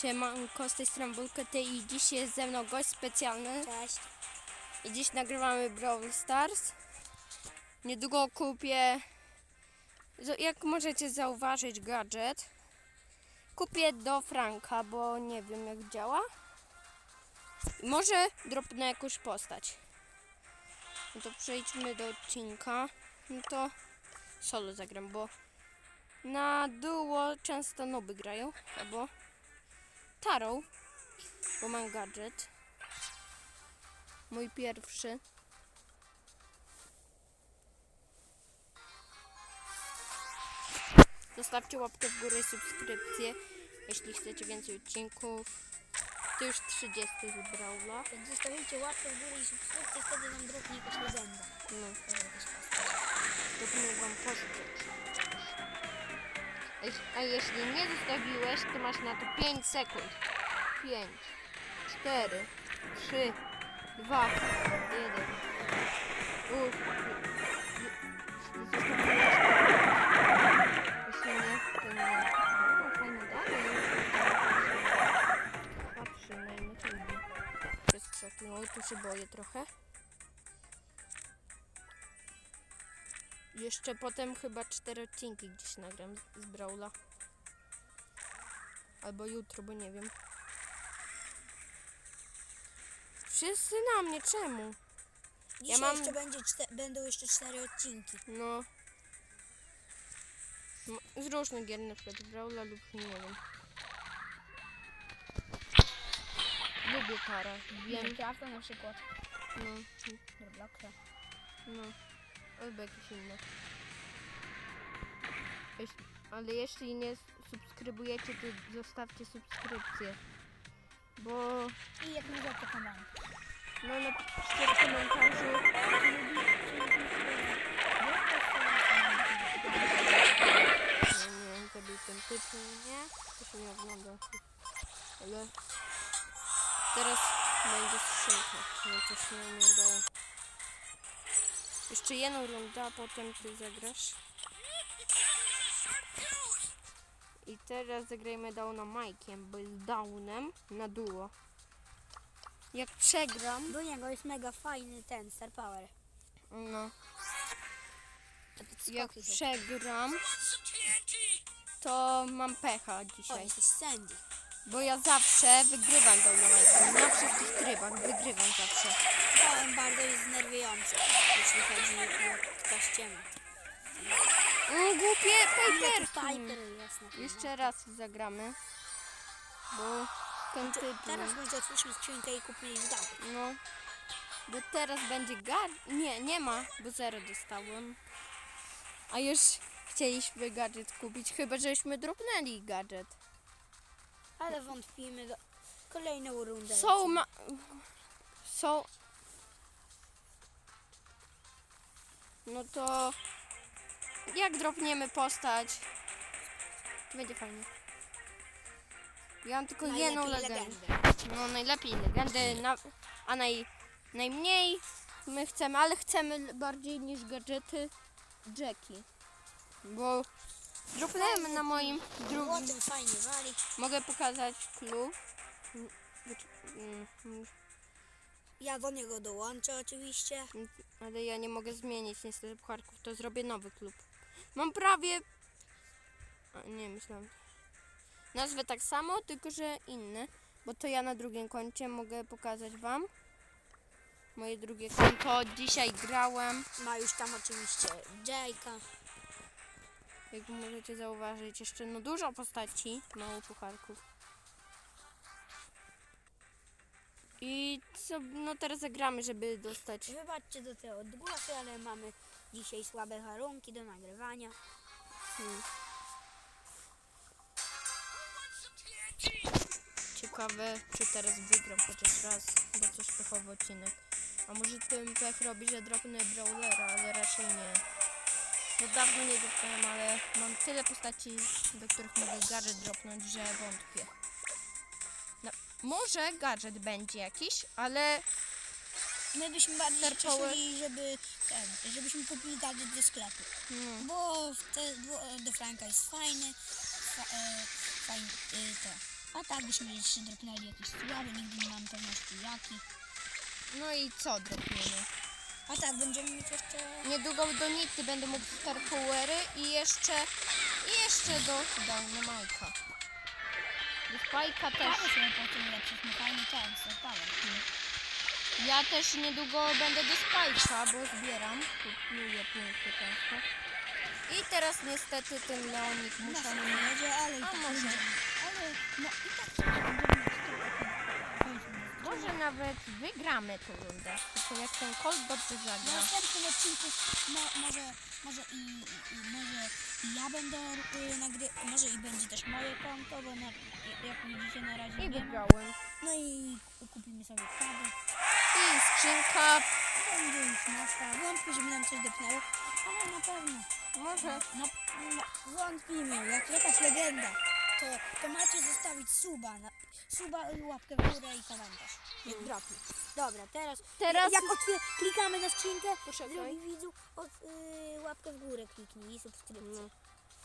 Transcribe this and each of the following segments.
Siemanko, z tej strony Bulkety i dziś jest ze mną gość specjalny Cześć. i dziś nagrywamy Brawl Stars. Niedługo kupię, jak możecie zauważyć, gadżet. Kupię do Franka, bo nie wiem jak działa. I może dropnę jakąś postać. No to przejdźmy do odcinka. No to solo zagram, bo na duo często noby grają, albo tarą, bo mam gadżet. Mój pierwszy. Zostawcie łapkę w górę i subskrypcję, jeśli chcecie więcej odcinków. To już 30 z Brawla. Jak zostawicie łapkę w górę i subskrypcję, wtedy nam drobnie jakaś legenda. No, proponuję wam postać. A jeś- A jeśli nie zostawiłeś, to masz na to 5 sekund. 5, 4, 3, 2, 1. Uff. Zostawiłeś. Jeśli nie, to nie. O, fajne dalej. Patrzy na innych ludzi. Przez. No tu się boję trochę. Jeszcze potem chyba cztery odcinki gdzieś nagram z- Brawla. Albo jutro, bo nie wiem. Wszyscy na mnie, czemu? Dzisiaj mam- jeszcze będzie będą jeszcze cztery odcinki. No. M- Z różnych gier, na przykład z Brawla lub nie wiem. Lubię para, wiem. Minecrafta na przykład. No, Robloxa. no. Albo jakieś inne. Ale jeśli nie subskrybujecie, to zostawcie subskrypcję. Bo I jak na to kanał. no napiszcie w komentarzu. Nie, nie, zabił ten typ, nie? To się nie ogląda. Ale teraz będzie skrzynka, no to się nie udało. Jeszcze jedną rundę, a potem ty zagrasz. I teraz zagrajmy Downa Mike'iem, bo jest Downem na duo. Jak przegram, Do niego jest mega fajny ten Star Power. no, jak przegram, to mam pecha O, dzisiaj. jesteś Sandy. Bo ja zawsze wygrywam Downa Mike'em, na wszystkich trybach wygrywam zawsze. Powiem bardzo jest znerwiający, jeśli chodzi o ktoś ciemny. Mm, głupie Piperki. Piper Jeszcze raz zagramy, bo ten no. typ... Teraz może otwórzmy skrzynkę i kupimy gadżet. No, bo teraz będzie gad... Nie, nie ma, bo zero dostałem. A już chcieliśmy gadżet kupić, chyba żeśmy dropnęli gadżet. Ale wątpimy do kolejną rundę. Są ma... Są... No to... Jak dropniemy postać, to będzie fajnie. Ja mam tylko jedną Najlepiej legendę. legendę. No najlepiej legendy, na, a naj, najmniej my chcemy, ale chcemy bardziej niż gadżety Jackie. Bo dropnąłem na moim drugim. Złotem fajnie wali. Mogę pokazać klub. Mm, mm, Ja do niego dołączę oczywiście. Ale ja nie mogę zmienić niestety pucharków, to zrobię nowy klub. Mam prawie... A, nie, myślałam. Nazwę tak samo, tylko że inne. Bo to ja na drugim koncie mogę pokazać wam. Moje drugie konto. Dzisiaj grałem. Ma już tam oczywiście Jake'a. Jak możecie zauważyć, jeszcze no dużo postaci, mało pucharków. I co, no teraz zagramy, żeby dostać. Wybaczcie do te odgłosy, ale mamy dzisiaj słabe warunki do nagrywania. Hmm. Ciekawe, czy teraz wygram chociaż raz, bo coś pechowy odcinek. A może tym pech robi, że dropnę Brawlera, ale raczej nie. No dawno nie dropnąłem, ale mam tyle postaci, do których mogę gadżet dropnąć, że wątpię. No, może gadżet będzie jakiś, ale My byśmy bardziej Star Power. cieszyli, żeby ten, żebyśmy kupili gadżet ze sklepu. no, Bo te, do, do Franka jest fajny. Fa, e, fajny e, to. A tak byśmy jeszcze dropnęli jakiś słaby, nigdy nie mam pewności jaki. No i co dropniemy? A tak, będziemy mieć jeszcze... Niedługo do Nity będę mógł Star Powery i jeszcze, i jeszcze do Dynamite'a. Do Spike'a też. Mamy sobie po tym lepszych, no fajny ten, Star Power. Ja też niedługo będę do Spike'a, bo zbieram. Kupuję punkty często. I teraz niestety ten Leonik muszę mi... nie jedzie, ale i A tak może. Ale no i tak Może nawet wygramy tę rundę. Tylko jak ten Colt dobrze W zagra. następnym odcinku mo, może, może i, i, i może i ja będę y, nagry... Może i będzie też moje konto, bo na, jak widzicie na razie I nie ma. wygrałem. No i kupimy sobie kawę. I skrzynka. Będzie już nasza. Wątpię, żeby nam coś depnęło, ale na pewno. Może. No, no wątpimy, jak jakaś legenda. To, to macie zostawić suba, na, suba łapkę w górę i komentarz. Jak dropnie. Dobra, teraz, Teraz- jak otwier- klikamy na skrzynkę, Poczekaj. drogi widzu, od, y, łapkę w górę kliknij i subskrypcję. No.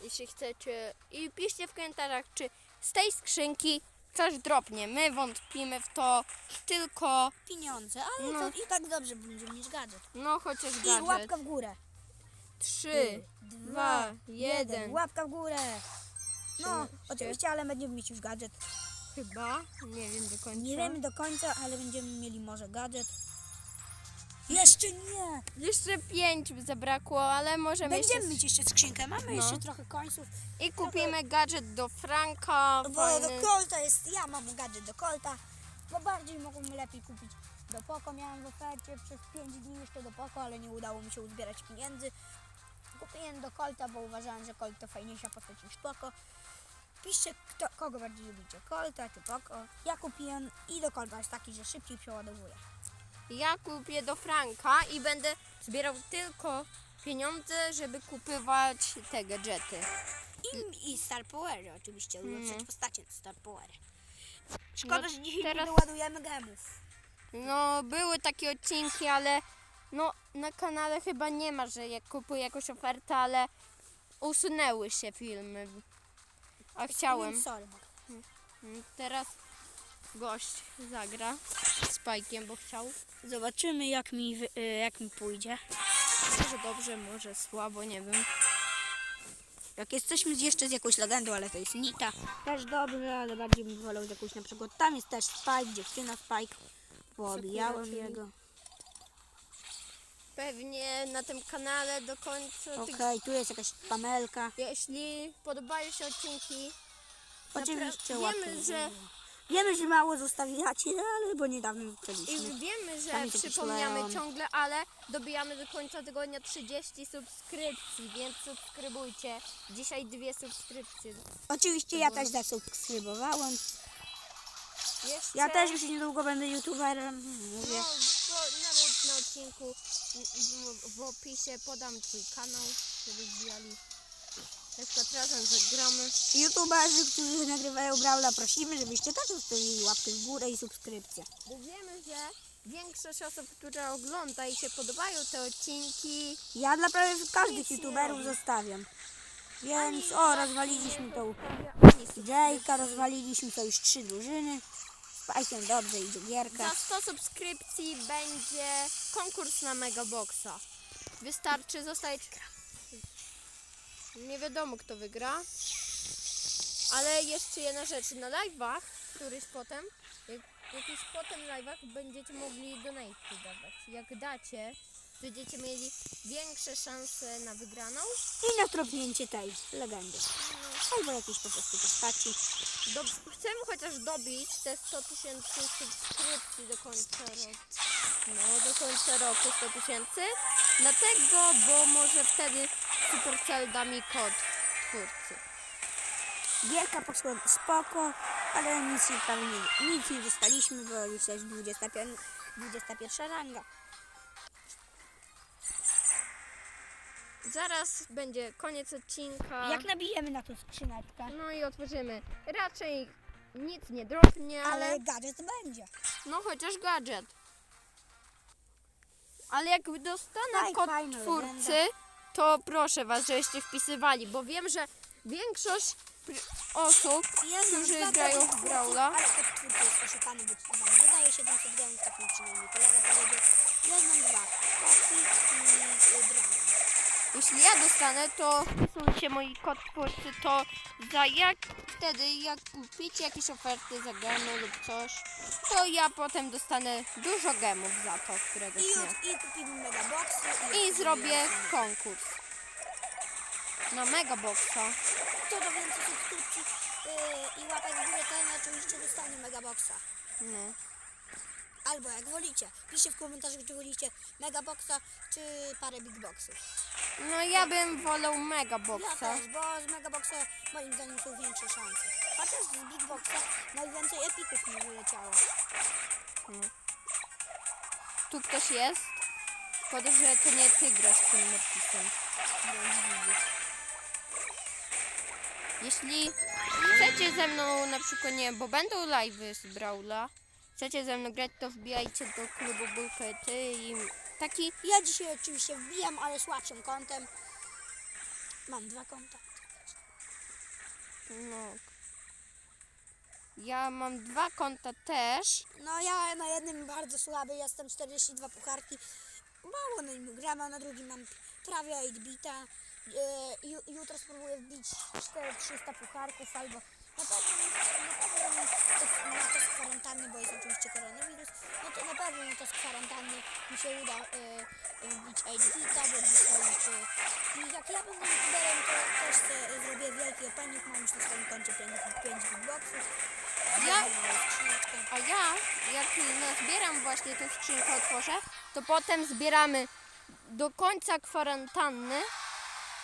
Jeśli chcecie. I piszcie w komentarzach, czy z tej skrzynki coś dropnie. My wątpimy w to, tylko Pieniądze, ale No. to i tak dobrze będziemy mieć gadżet. no chociaż I gadżet. łapka w górę. Trzy, dwa, jeden. Łapka w górę. No, oczywiście, ale będziemy mieć już gadżet. Chyba. Nie wiem do końca. Nie wiemy do końca, ale będziemy mieli może gadżet. Jeszcze nie! Jeszcze pięć by zabrakło, ale możemy Będziemy jeszcze... mieć jeszcze skrzynkę, mamy No. jeszcze trochę końców. I kupimy gadżet do Franka. Bo Fajny. do Colta jest, ja mam gadżet do Colta, bo bardziej mogłem lepiej kupić do Poco. Miałem w ofercie przez 5 dni jeszcze do Poco, ale nie udało mi się uzbierać pieniędzy. Kupiłem do Colta, bo uważałem, że Colt to fajniejsza postać niż Poco. Piszcie, kto, kogo bardziej lubicie, Colta czy Poco. Ja kupiłem i do Colta jest taki, że szybciej przeładowuje. Ja kupię do Franka i będę zbierał tylko pieniądze, żeby kupywać te gadżety. I, i Star Powery oczywiście, ulepszyć Mhm. postacie na Star Powery. Szkoda, No, że dzisiaj teraz- nie doładujemy gemów. No, były takie odcinki, ale no na kanale chyba nie ma, że jak kupuję jakąś ofertę, ale usunęły się filmy. A chciałem. Sorry. Mm, Teraz gość zagra z Pajkiem, bo chciał. Zobaczymy jak mi, wy- y, jak mi pójdzie. Może dobrze, może słabo, nie wiem. Jak jesteśmy jeszcze z jakąś legendą, ale to jest Nita. Też dobrze, ale bardziej bym wolał z jakąś na przykład. Tam jest też Spike, dziewczyna Spike. Poobijałem Sekura, czyli- jego. Pewnie na tym kanale do końca. Okej, Tych... tu jest jakaś Pamelka. Jeśli podobają się odcinki, Oczywiście Napra- łapkę wiemy, w że- górę. Wiemy, że mało zostawiacie, ale bo niedawno I wiemy, Tam że jest jakiś przypomniamy Leon. ciągle, ale dobijamy do końca tygodnia 30 subskrypcji, więc subskrybujcie. Dzisiaj dwie subskrypcje. Oczywiście ja też zasubskrybowałem. Jeszcze, Ja też już niedługo będę youtuberem. Mówię. No, bo nawet na odcinku w, w opisie podam twój kanał, żeby zbijali. Jeszcze razem zagramy. YouTuberzy, którzy nagrywają Brawla, prosimy, żebyście też zostawili łapkę w górę i subskrypcję. Bo wiemy, że większość osób, które ogląda i się podobają te odcinki, Ja dla prawie każdych youtuberów zostawiam. Więc o, rozwaliliśmy tą. Jake'a, rozwaliliśmy to już trzy drużyny. Pajkiem dobrze idzie gierka. Za 100 subskrypcji będzie konkurs na Megaboxa. Wystarczy zostać. Nie wiadomo kto wygra. Ale jeszcze jedna rzecz. Na live'ach, któryś potem, jak, jakiś potem live'ach będziecie mogli donate dawać. Jak dacie, będziecie mieli większe szanse na wygraną. I na tropnięcie tej legendy. Albo jakiejś po prostu postaci. Do, chcemy chociaż dobić te 100 tysięcy subskrypcji do końca roku. No, do końca roku 100 tysięcy. Dlatego, bo może wtedy Supercell da mi kod twórcy. Gierka poszła spoko, ale nic, nie- nic nie dostaliśmy, bo już jest 21, 21 ranga. Zaraz będzie koniec odcinka. Jak nabijemy na tą skrzyneczkę? No i otworzymy. Raczej nic nie dropnie, ale, Ale gadżet będzie. no chociaż gadżet. Ale jak dostanę Faj- kod fajna twórcy, legenda. to proszę was, żebyście wpisywali, bo wiem, że większość osób, znam którzy grają w Brawla. Ale kod twórcy jest oszukany, bo nie daje 700 gemów, tak mi przynajmniej kolega powiedział. Ja znam dwa. I. Jeśli ja dostanę, to słuchajcie moi kod twórcy, to za jak wtedy, jak kupicie jakieś oferty za gemy lub coś, to ja potem dostanę dużo gemów za to, któregoś I, dnia. i kupimy megaboxy. I zrobię konkurs na megaboxa. Kto do więcej subskrypcji yy, i łapek w górę, ten oczywiście dostanie megaboxa. No. Albo jak wolicie. Piszcie w komentarzach, czy wolicie megaboxa, czy parę big boxów. no ja bym wolał Ja megaboxa. też, bo z megaboxa moim zdaniem są większe szanse. Chociaż z big boxa najwięcej epików mi wyleciało. Tu ktoś jest? Szkoda, że to nie ty grasz tym Mortisem. Jeśli chcecie ze mną na przykład, nie bo będą live'y z Brawla, chcecie ze mną grać, to wbijajcie do klubu Bulkety i taki, Ja dzisiaj oczywiście wbijam, ale słabszym kątem. Mam dwa konta. no... Ja mam dwa konta też. No ja na jednym bardzo słaby, jestem 42 pucharki. Mało na nim gram, a na drugim mam prawie 8 bita. Ju, jutro spróbuję wbić 4300 pucharków albo na pewno, na to z- na to z kwarantanny, bo jest oczywiście koronawirus, no to na pewno na to z kwarantanny mi się uda e, wbić 8 bita, bo dzisiaj e, i jak ja będę youtuberem, to też sobie zrobię wielki opening, mam już na swoim koncie 5, 5 bigboxów. Ja-. A ja, jak nazbieram właśnie tę skrzynkę, otworzę, to potem zbieramy do końca kwarantanny.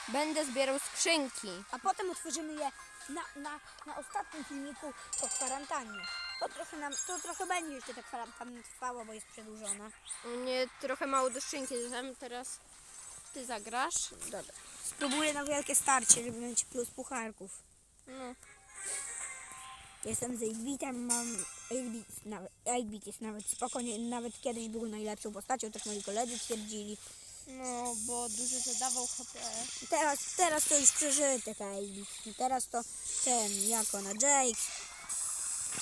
Będę zbierał skrzynki. a potem otworzymy je na, na, na ostatnim filmiku po kwarantannie. To trochę, nam, to trochę będzie jeszcze ta kwarantanna trwała, bo jest przedłużona. Nie, trochę mało do skrzynki dodam, teraz ty zagrasz. Dobra. Spróbuję na wielkie starcie, żeby mieć plus pucharków. No. Jestem z 8-bitem, mam 8-bit, nawet, 8-bit jest nawet spokojnie, nawet kiedyś był najlepszą postacią, tak moi koledzy twierdzili. No, bo dużo zadawał HP. Teraz, teraz to już przeżyte ta 8-bit. Teraz to ten, jako na Jake.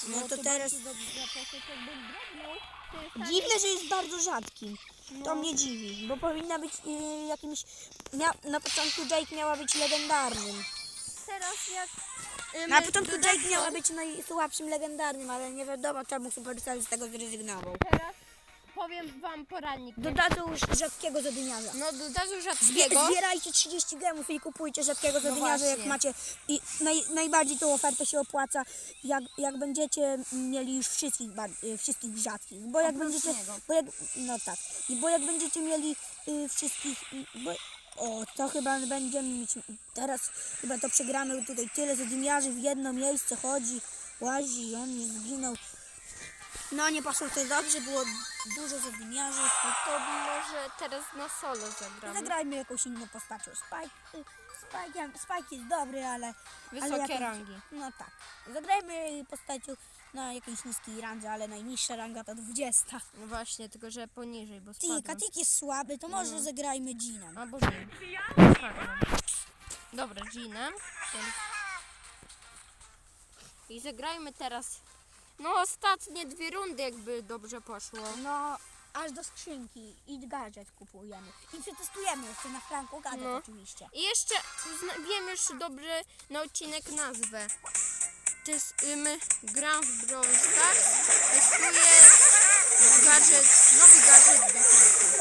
No to teraz... Dziwne, że jest bardzo rzadkim. To No. mnie dziwi, bo powinna być y, jakimś. Mia, na początku Jake miała być legendarnym. Teraz jak... Na początku Jake miała być najsłabszym legendarnym, ale nie wiadomo czemu Supercell z tego zrezygnował. Teraz powiem wam poradnik. Dodadzą już rzadkiego zadymiarza. No, Zbie, rzadkiego. zbierajcie 30 gemów i kupujcie rzadkiego zadymiarza, jak właśnie. macie. I naj, najbardziej tą ofertę się opłaca, jak, jak będziecie mieli już wszystkich, bar- y, wszystkich rzadkich. Bo jak Oprócz będziecie. niego. Bo jak, no tak. I bo jak będziecie mieli y, wszystkich. y, Bo, o, to chyba będziemy mieć. Teraz chyba to przegramy tutaj tyle zadymiarzy w jedno miejsce chodzi, łazi i on już zginął. No nie poszło to dobrze, było dużo zadymiarzy. To może teraz na solo zagramy. Zagrajmy jakąś inną postacią. Spike, y, Spike, Spike jest dobry, ale... Wysokie ale rangi. No tak. Zagrajmy postacią na jakiejś niskiej randze, ale najniższa ranga to 20. No właśnie, tylko że poniżej, bo spadłem. Katik jest słaby, to może zagrajmy Giną. Albo. Spadłem. Dobra, Jeanem. I zagrajmy teraz. No, ostatnie dwie rundy, jakby dobrze poszło. No, aż do skrzynki i gadżet kupujemy. I przetestujemy jeszcze na Franku gadżet No. oczywiście. I jeszcze zna- wiem już dobrze na odcinek nazwę. Test, my gram w Brawl Stars. Testuję gadżet, nowy gadżet do Franka.